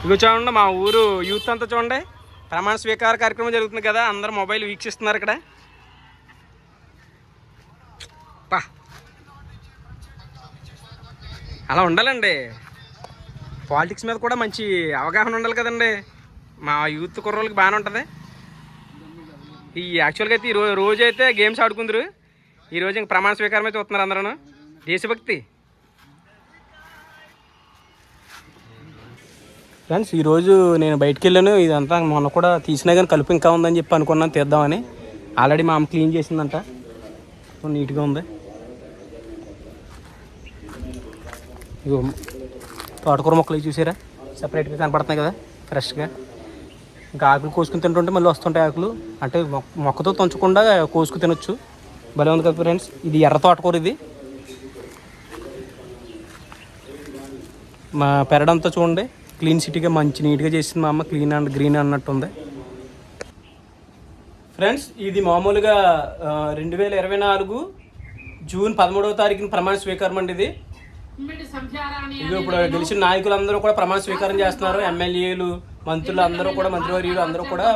ఇదిగో చూడండి మా ఊరు యూత్ అంతా చూడండి. ప్రమాణ స్వీకార కార్యక్రమం జరుగుతుంది కదా అందరు మొబైల్ వీక్షిస్తున్నారు ఇక్కడ. పా. అలా ఉండాలండి. పాలిటిక్స్ మీద కూడా మంచి అవగాహన ఉండాలి కదండి. మా యూత్ కుర్రోళ్ళకి బాగానే ఉంటుంది. ఈ యాక్చువల్గా అయితే ఈ రోజు అయితే గేమ్స్ ఆడుకుందరు. ఈరోజు ఇంక ప్రమాణ స్వీకారం అయితే చూస్తున్నారు అందరూ దేశభక్తి. ఫ్రెండ్స్ ఈరోజు నేను బయటికి వెళ్ళాను ఇదంతా మొన్న కూడా తీసినా కానీ కలుపు ఇంకా ఉందని చెప్పి అనుకున్నాను తీద్దామని. ఆల్రెడీ మా అమ్మ క్లీన్ చేసిందంట. సో నీట్గా ఉంది. ఇగో తోటకూర మొక్కలు చూసారా? సపరేట్గా కనపడుతున్నాయి కదా ఫ్రెష్గా ఇంకా ఆకులు కోసుకుని తింటుంటే మళ్ళీ వస్తుంటాయి ఆకులు. అంటే మొక్క- మొక్కతో తుంచకుండా కోసుకు తినొచ్చు. భలే ఉంది కదా ఫ్రెండ్స్ ఇది ఎర్ర తోటకూర ఇది. మా పెరడంతా చూడండి. క్లీన్ సిటీగా మంచి నీట్గా చేసింది మా అమ్మ క్లీన్ అండ్ గ్రీన్ అన్నట్టు ఉంది ఫ్రెండ్స్ ఇది మామూలుగా రెండు వేల ఇరవై నాలుగు జూన్ పదమూడవ తారీఖున ప్రమాణ స్వీకారం అండి ఇది. ఇది ఇప్పుడు గెలిచిన నాయకులందరూ కూడా ప్రమాణ స్వీకారం చేస్తున్నారు. ఎమ్మెల్యేలు మంత్రులు అందరూ కూడా మంత్రివర్యులు అందరూ కూడా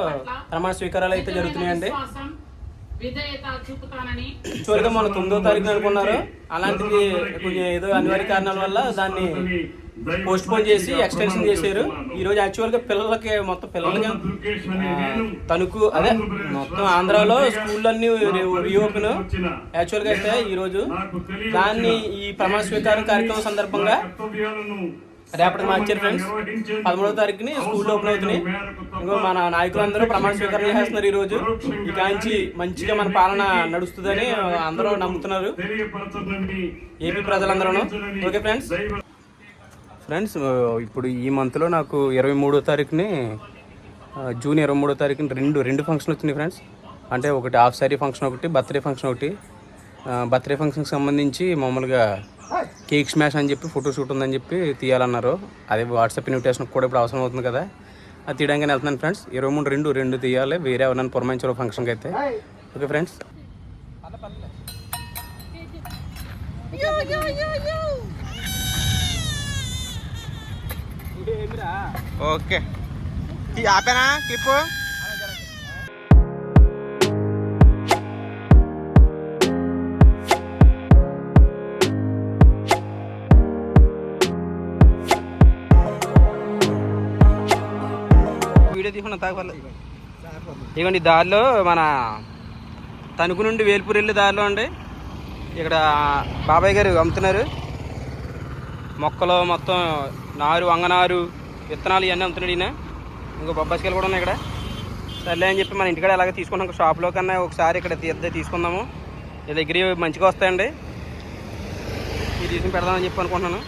ప్రమాణ స్వీకారాలు అయితే జరుగుతున్నాయండి. యాక్చువల్గా మన తొమ్మిదో తారీఖున అనుకున్నారు. అలాంటిది ఏదో అనివార్య కారణాల వల్ల దాన్ని పోస్ట్ పోన్ చేసి ఎక్స్టెన్షన్ చేశారు. ఈ రోజు యాక్చువల్గా పిల్లలకి మొత్తం పిల్లలకి తణుకు అదే మొత్తం ఆంధ్రాలో స్కూళ్ళన్నీ రీఓపెన్. యాక్చువల్గా అయితే ఈ రోజు దాన్ని ఈ ప్రమాణ స్వీకారం కార్యక్రమం సందర్భంగా రేపటి మార్చారు ఫ్రెండ్స్ పదమూడవ తారీఖుని స్కూల్ ఓపెన్ అవుతున్నాయి. ఇంకో మన నాయకులందరూ ప్రమాణ స్వీకారం చేస్తున్నారు ఈ రోజు కాంచి మంచిగా మన పాలన నడుస్తుందని అందరూ నమ్ముతున్నారు. ఏపీ ప్రజలందరూ ఓకే ఫ్రెండ్స్. ఫ్రెండ్స్ ఇప్పుడు ఈ మంత్లో నాకు ఇరవై మూడో తారీఖుని జూన్ ఇరవై మూడో తారీఖున రెండు రెండు ఫంక్షన్ వచ్చినాయి ఫ్రెండ్స్ అంటే ఒకటి హాఫ్ సారీ ఫంక్షన్ ఒకటి బర్త్డే ఫంక్షన్ ఒకటి. బర్త్డే ఫంక్షన్కి సంబంధించి మామూలుగా కేక్ స్మాష్ అని చెప్పి ఫోటో షూట్ ఉందని చెప్పి తీయాలన్నారు. అదే వాట్సాప్ ఇన్విటేషన్ కూడా ఇప్పుడు అవసరం అవుతుంది కదా. అది తీయడానికి వెళ్తున్నాను ఫ్రెండ్స్ ఇరవై మూడు రెండు రెండు తీయాలి. వేరే ఎవరైనా పురమాయించారు ఫంక్షన్కి అయితే. Okay friends okay. ఈ ఆపేనా క్లిప్ వీడియో తీసుకున్న తాగలేదు ఇవ్వండి దారిలో మన తణుకు నుండి వేల్పూర్ వెళ్ళే దారిలో అండి. ఇక్కడ బాబాయ్ గారు అమ్ముతున్నారు. మొక్కలు మొత్తం నారు వంగనారు విత్తనాలు ఇవన్నీ అమ్ముతున్నాడు ఈయన. ఇంకో బొబ్బాసికాయలు కూడా ఉన్నాయి ఇక్కడ. సర్లే అని చెప్పి మన ఇంటికాడ ఎలాగ తీసుకున్నాం షాప్లో కన్నా ఒకసారి ఇక్కడ తీద్దే తీసుకుందాము. ఇది దగ్గర మంచిగా వస్తాయండి. ఇది తీసుకుని పెడదామని చెప్పి అనుకుంటున్నాను.